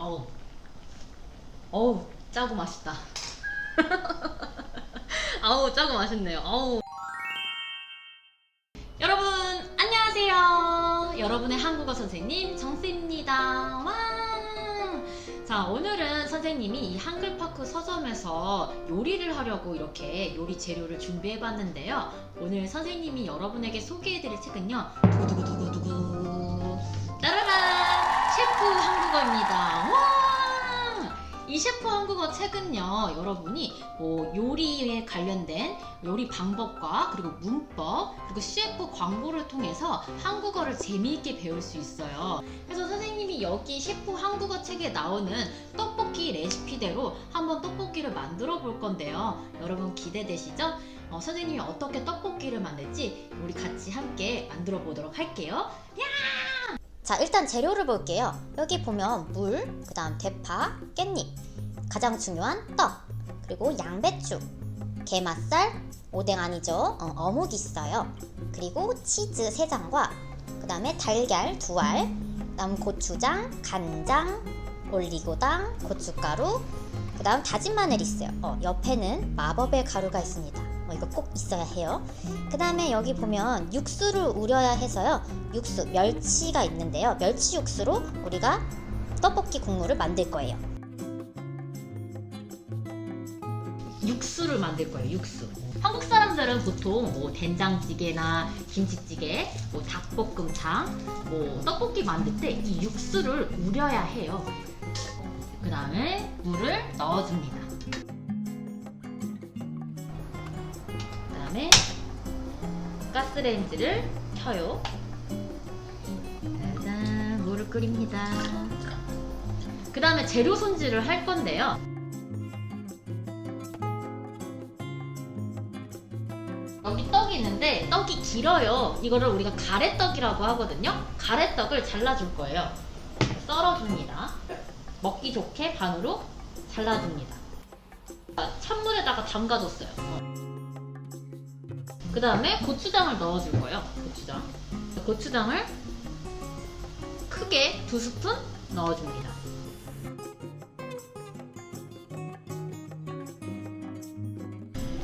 아우. 어우, 짜고 맛있다. 아우, 짜고 맛있네요. 아우. 여러분, 안녕하세요. 여러분의 한국어 선생님, 정쌤입니다. 와! 자, 오늘은 선생님이 이 한글파크 서점에서 요리를 하려고 이렇게 요리 재료를 준비해 봤는데요. 오늘 선생님이 여러분에게 소개해 드릴 책은요. 두구두구두구두구. 셰프 한국어입니다. 와! 이 셰프 한국어 책은요, 여러분이 뭐 요리에 관련된 요리 방법과 그리고 문법 그리고 CF 광고를 통해서 한국어를 재미있게 배울 수 있어요. 그래서 선생님이 여기 셰프 한국어 책에 나오는 떡볶이 레시피대로 한번 떡볶이를 만들어 볼 건데요. 여러분 기대되시죠? 어, 선생님이 어떻게 떡볶이를 만들지 우리 같이 함께 만들어 보도록 할게요. 자, 일단 재료를 볼게요. 여기 보면 물, 그 다음 대파, 깻잎, 가장 중요한 떡, 그리고 양배추, 게맛살, 오뎅 아니죠? 어, 묵이 있어요. 그리고 치즈 3장과 그 다음에 달걀 2알, 그 다음 고추장, 간장, 올리고당, 고춧가루, 그 다음 다진 마늘 있어요. 어, 옆에는 마법의 가루가 있습니다. 어, 이거 꼭 있어야 해요. 그 다음에 여기 보면 육수를 우려야 해서요. 육수, 멸치가 있는데요. 멸치 육수로 우리가 떡볶이 국물을 만들 거예요. 육수를 만들 거예요. 육수. 한국 사람들은 보통 뭐 된장찌개나 김치찌개, 뭐 닭볶음탕, 뭐 떡볶이 만들 때 이 육수를 우려야 해요. 그 다음에 물을 넣어줍니다. 가스레인지를 켜요. 짜잔, 물을 끓입니다. 그 다음에 재료 손질을 할 건데요. 여기 떡이 있는데 떡이 길어요. 이거를 우리가 가래떡이라고 하거든요. 가래떡을 잘라줄 거예요. 썰어줍니다. 먹기 좋게 반으로 잘라줍니다. 찬물에다가 담가줬어요. 그 다음에 고추장을 넣어줄 거예요. 고추장. 고추장을 크게 두 스푼 넣어줍니다.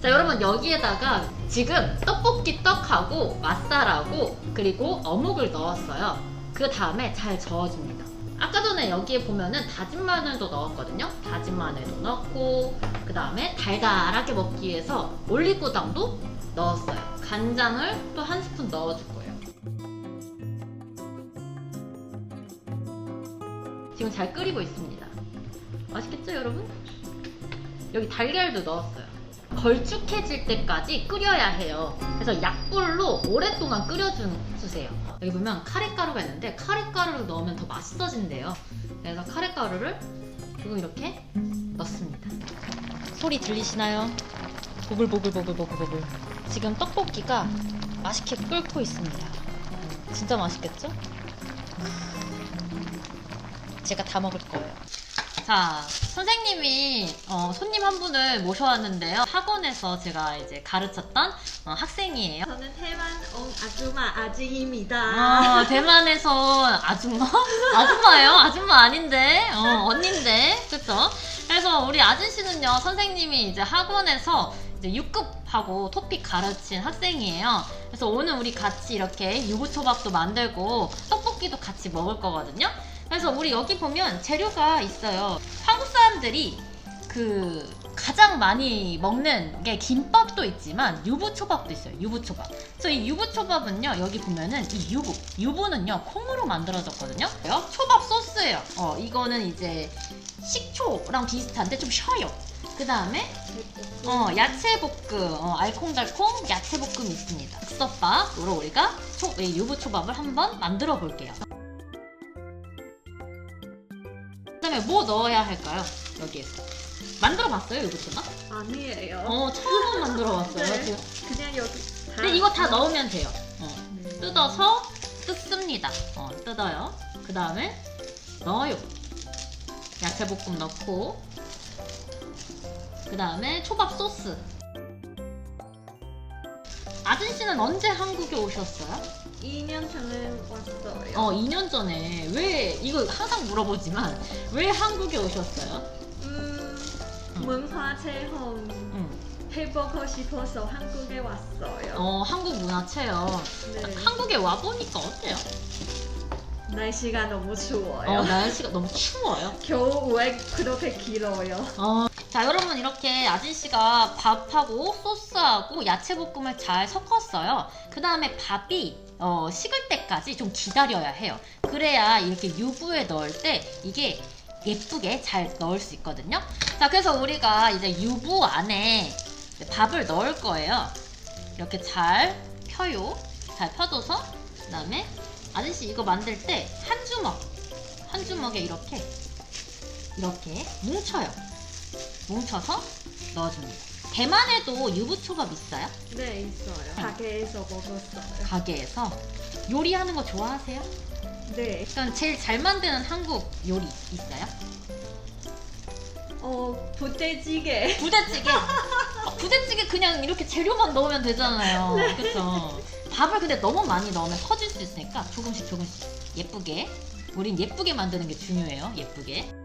자 여러분 여기에다가 지금 떡볶이 떡하고 맛살하고 그리고 어묵을 넣었어요 그 다음에 잘 저어줍니다 아까 전에 여기에 보면은 다진 마늘도 넣었거든요 다진 마늘도 넣고 그 다음에 달달하게 먹기 위해서 올리고당도 넣었어요 간장을 또 한 스푼 넣어줄 거예요 지금 잘 끓이고 있습니다 맛있겠죠 여러분? 여기 달걀도 넣었어요 걸쭉해질 때까지 끓여야 해요. 그래서 약불로 오랫동안 끓여주세요. 여기 보면 카레가루가 있는데 카레가루를 넣으면 더 맛있어진대요. 그래서 카레가루를 그리고 이렇게 넣습니다. 소리 들리시나요? 보글보글보글보글보글. 지금 떡볶이가 맛있게 끓고 있습니다. 진짜 맛있겠죠? 제가 다 먹을 거예요. 자, 선생님이 어, 손님 한 분을 모셔왔는데요. 학원에서 제가 이제 가르쳤던 어, 학생이에요. 저는 대만 온 아줌마 아지입니다. 아, 대만에서 아줌마? 아줌마예요? 아줌마 아닌데? 어, 언닌데? 그쵸? 그래서 우리 아진 씨는요, 선생님이 이제 학원에서 이제 6급 하고 토픽 가르친 학생이에요. 그래서 오늘 우리 같이 이렇게 유부초밥도 만들고 떡볶이도 같이 먹을 거거든요. 그래서 우리 여기 보면 재료가 있어요. 한국 사람들이 그 가장 많이 먹는 게 김밥도 있지만 유부초밥도 있어요. 유부초밥. 그래서 이 유부초밥은요 여기 보면은 이 유부 유부는요 콩으로 만들어졌거든요. 초밥 소스예요. 어 이거는 이제 식초랑 비슷한데 좀 쉬어요. 그 다음에 어 야채 볶음 어, 알콩달콩 야채 볶음이 있습니다. 즉석밥으로 우리가 초, 이 유부초밥을 한번 만들어 볼게요. 그 다음에 뭐 넣어야 할까요? 여기에서 만들어 봤어요 유부초밥? 아니에요. 어 처음 만들어 봤어요. 네. 그냥 여기 다. 근데 이거 다 넣으면 돼요. 어. 네. 뜯어서 뜯습니다. 어, 뜯어요. 그 다음에 넣어요. 야채 볶음 넣고 그 다음에 초밥 소스. 아진 씨는 언제 한국에 오셨어요? 2년 전에 왔어요. 어, 2년 전에 왜 이거 항상 물어보지만 왜 한국에 오셨어요? 음, 음. 문화 체험 음. 해보고 싶어서 한국에 왔어요. 어, 한국 문화 체험. 네. 한국에 와 보니까 어때요? 날씨가 너무 추워요. 어, 날씨가 너무 추워요. 겨울에 그렇게 길어요. 어. 자, 여러분 이렇게 아진 씨가 밥하고 소스하고 야채 볶음을 잘 섞었어요. 그 다음에 밥이 어, 식을 때까지 좀 기다려야 해요. 그래야 이렇게 유부에 넣을 때 이게 예쁘게 잘 넣을 수 있거든요. 자, 그래서 우리가 이제 유부 안에 밥을 넣을 거예요. 이렇게 잘 펴요. 잘 펴줘서 그 다음에 아저씨 이거 만들 때 한 주먹 한 주먹에 이렇게 이렇게 뭉쳐요. 뭉쳐서 넣어줍니다. 대만에도 유부초밥 있어요? 네, 있어요. 가게에서 먹었어요. 가게에서 요리하는 거 좋아하세요? 네. 그럼 제일 잘 만드는 한국 요리 있어요? 어, 부대찌개. 부대찌개. 어, 부대찌개 그냥 이렇게 재료만 넣으면 되잖아요. 그렇죠. 밥을 근데 너무 많이 넣으면 터질 수 있으니까 조금씩 조금씩 예쁘게. 우린 예쁘게 만드는 게 중요해요. 예쁘게.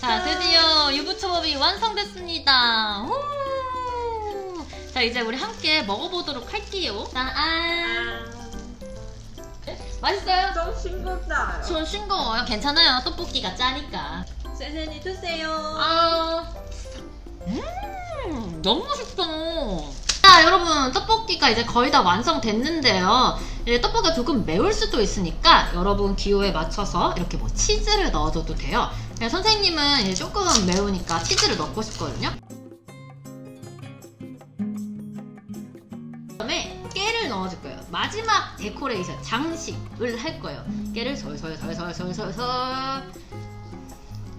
자, 드디어 유부초밥이 완성됐습니다. 우! 자, 이제 우리 함께 먹어보도록 할게요. 짠! 아, 맛있어요? 좀 싱겁다. 전 싱거워요. 괜찮아요. 떡볶이가 짜니까. 선생님 드세요. 아, 음, 너무 맛있어. 자, 여러분, 떡볶이가 이제 거의 다 완성됐는데요. 이제 떡볶이가 조금 매울 수도 있으니까 여러분 기호에 맞춰서 이렇게 뭐 치즈를 넣어줘도 돼요. 근데 선생님은 이제 조금 매우니까 치즈를 넣고 싶거든요. 그다음에 깨를 넣어줄 거예요. 마지막 데코레이션, 장식을 할 거예요. 깨를 솔솔솔솔솔솔솔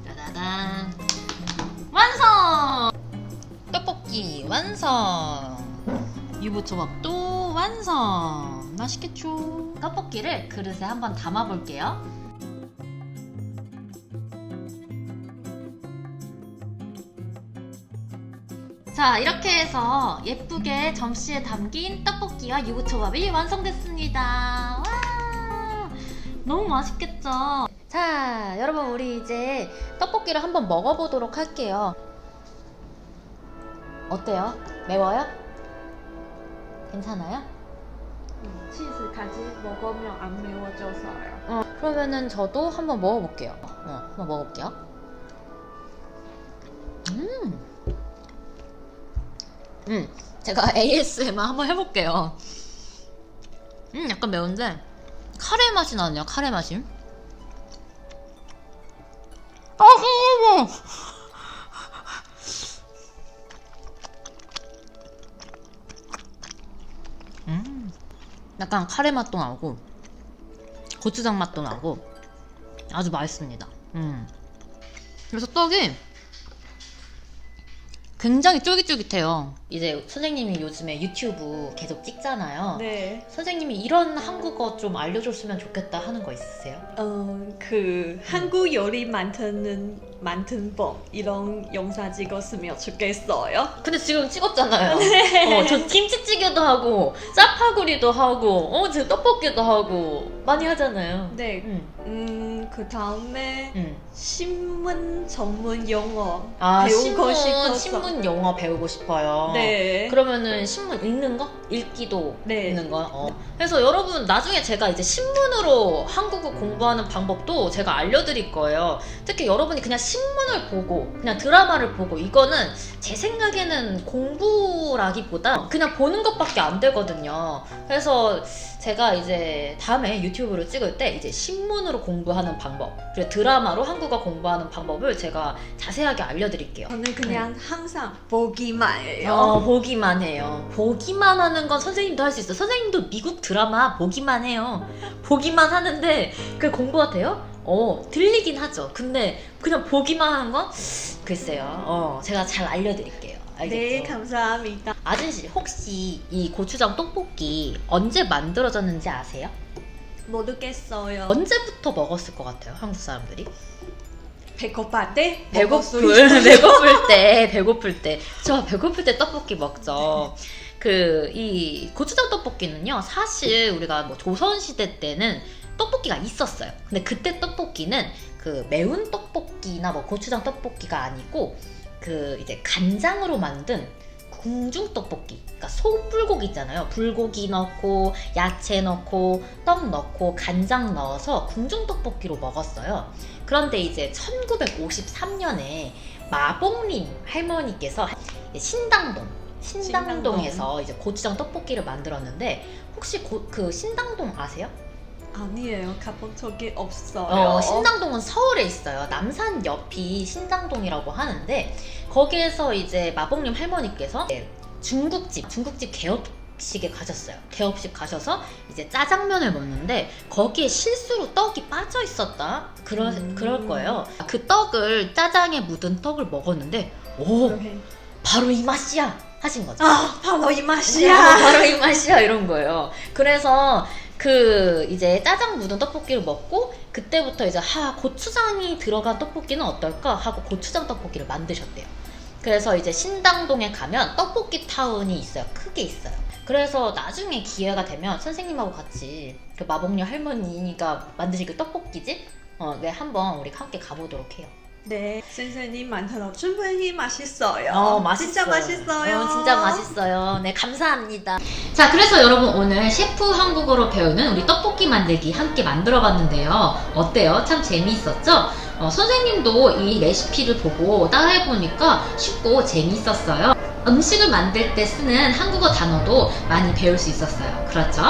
짜자잔 완성! 떡볶이 완성! 유부초밥도 완성! 맛있겠죠? 떡볶이를 그릇에 한번 담아볼게요. 자, 이렇게 해서 예쁘게 점시에 담긴 떡볶이와 유부초밥이 완성됐습니다. 와! 너무 맛있겠죠? 자, 여러분, 우리 이제 떡볶이를 한번 먹어보도록 할게요. 어때요? 매워요? 괜찮아요? 음, 치즈까지 먹으면 안 매워져서요. 어, 그러면은 저도 한번 먹어볼게요. 어, 한번 먹어볼게요. 음. 음, 제가 ASMR 한번 해볼게요. 음, 약간 매운데, 카레 맛이 나네요, 카레 맛이. 아! 음, 약간 카레 맛도 나고, 고추장 맛도 나고 아주 맛있습니다. 음. 그래서 떡이 굉장히 쫄깃쫄깃해요. 이제 선생님이 요즘에 유튜브 계속 찍잖아요. 네. 선생님이 이런 한국어 좀 알려줬으면 좋겠다 하는 거 있으세요? 어, 그 한국 요리 만드는 만든 법 이런 영상 찍었으면 좋겠어요. 근데 지금 찍었잖아요. 어, 저 김치찌개도 하고 짜파구리도 하고 어, 지금 떡볶이도 하고 많이 하잖아요. 네. 음, 음, 그 다음에 음. 신문 전문 영어 아, 배우고 신문, 싶어서. 신문 영어 배우고 싶어요. 네. 그러면은 신문 읽는 거? 읽기도 네. 읽는 거? 어. 그래서 여러분 나중에 제가 이제 신문으로 한국어 공부하는 방법도 제가 알려드릴 거예요. 특히 여러분이 그냥 신문을 보고 그냥 드라마를 보고 이거는 제 생각에는 공부라기보다 그냥 보는 것밖에 안 되거든요. 그래서 제가 이제 다음에 유튜브를 찍을 때 이제 신문으로 공부하는 방법 그리고 드라마로 한국어 공부하는 방법을 제가 자세하게 알려드릴게요. 저는 그냥 항상 보기만 해요. 어, 보기만 해요. 보기만 하는 건 선생님도 할 수 있어. 선생님도 미국 드라마 보기만 해요. 보기만 하는데 그 공부가 돼요? 어, 들리긴 하죠. 근데 그냥 보기만 하는 건 글쎄요. 어, 제가 잘 알려드릴게요. 알겠죠? 네, 감사합니다. 아진 씨, 혹시 이 고추장 떡볶이 언제 만들어졌는지 아세요? 모르겠어요. 언제부터 먹었을 것 같아요, 한국 사람들이? 배고플 때? 배고플 배고플 때 배고플 때 저 배고플 때 떡볶이 먹죠. 그 이 고추장 떡볶이는요 사실 우리가 뭐 조선 시대 때는 떡볶이가 있었어요. 근데 그때 떡볶이는 그 매운 떡볶이나 뭐 고추장 떡볶이가 아니고 그 이제 간장으로 만든 궁중 떡볶이. 그러니까 소불고기 있잖아요. 불고기 넣고 야채 넣고 떡 넣고 간장 넣어서 궁중 떡볶이로 먹었어요. 그런데 이제 1953년에 마봉림 할머니께서 신당동 신당동에서 이제 고추장 떡볶이를 만들었는데 혹시 고- 그 신당동 아세요? 아니에요. 가본 적이 없어요. 어, 신당동은 서울에 있어요. 남산 옆이 신당동이라고 하는데 거기에서 이제 마봉님 할머니께서 중국집, 중국집 개업식에 가셨어요. 개업식 가셔서 이제 짜장면을 먹는데 거기에 실수로 떡이 빠져 있었다. 그러, 음. 그럴 거예요. 그 떡을 짜장에 묻은 떡을 먹었는데 오. 바로 이 맛이야 하신 거죠. 아, 바로 이 야, 맛이야. 바로 이 맛이야 이런 거예요. 그래서 그 이제 짜장 묻은 떡볶이를 먹고 그때부터 이제 하 고추장이 들어간 떡볶이는 어떨까 하고 고추장 떡볶이를 만드셨대요. 그래서 이제 신당동에 가면 떡볶이 타운이 있어요. 크게 있어요. 그래서 나중에 기회가 되면 선생님하고 같이 그 마법녀 할머니가 만드신 그 떡볶이집 어, 네, 한번 우리 함께 가보도록 해요. 네, 선생님 만들어 충분히 맛있어요. 어, 맛있어요. 진짜 맛있어요. 어, 진짜 맛있어요. 네, 감사합니다. 자, 그래서 여러분 오늘 셰프 한국어로 배우는 우리 떡볶이 만들기 함께 만들어 봤는데요. 어때요? 참 재미있었죠? 어, 선생님도 이 레시피를 보고 따라해 보니까 쉽고 재미있었어요. 음식을 만들 때 쓰는 한국어 단어도 많이 배울 수 있었어요. 그렇죠?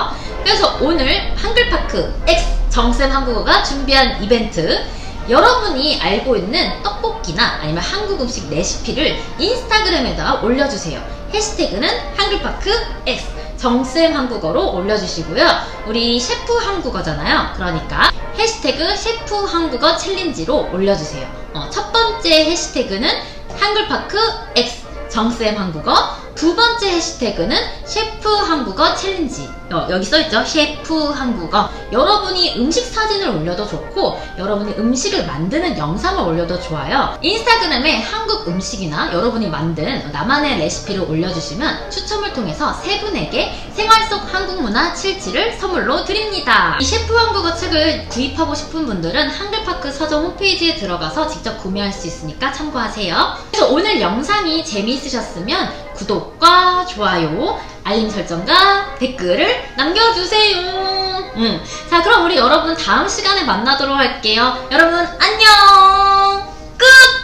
그래서 오늘 한글파크 X 정쌤 한국어가 준비한 이벤트 여러분이 알고 있는 떡볶이나 아니면 한국 음식 레시피를 인스타그램에다 올려주세요. 해시태그는 한글파크 X 정쌤 한국어로 올려주시고요. 우리 셰프 한국어잖아요. 그러니까 해시태그 셰프 한국어 챌린지로 올려주세요. 어, 첫 번째 해시태그는 한글파크 X 정쌤 한국어. 두 번째 해시태그는 셰프 한국어 챌린지. 어, 여기 써있죠? 셰프 한국어. 여러분이 음식 사진을 올려도 좋고 여러분이 음식을 만드는 영상을 올려도 좋아요. 인스타그램에 한국 음식이나 여러분이 만든 나만의 레시피를 올려주시면 추첨을 통해서 세 분에게 생활 속 한국 문화 칠지를 선물로 드립니다. 이 셰프 한국어 책을 구입하고 싶은 분들은 한글파크 서점 홈페이지에 들어가서 직접 구매할 수 있으니까 참고하세요. 그래서 오늘 영상이 재미 있으셨으면 구독과 좋아요, 알림 설정과 댓글을 남겨주세요. 음. 자, 그럼 우리 여러분 다음 시간에 만나도록 할게요. 여러분, 안녕! 끝!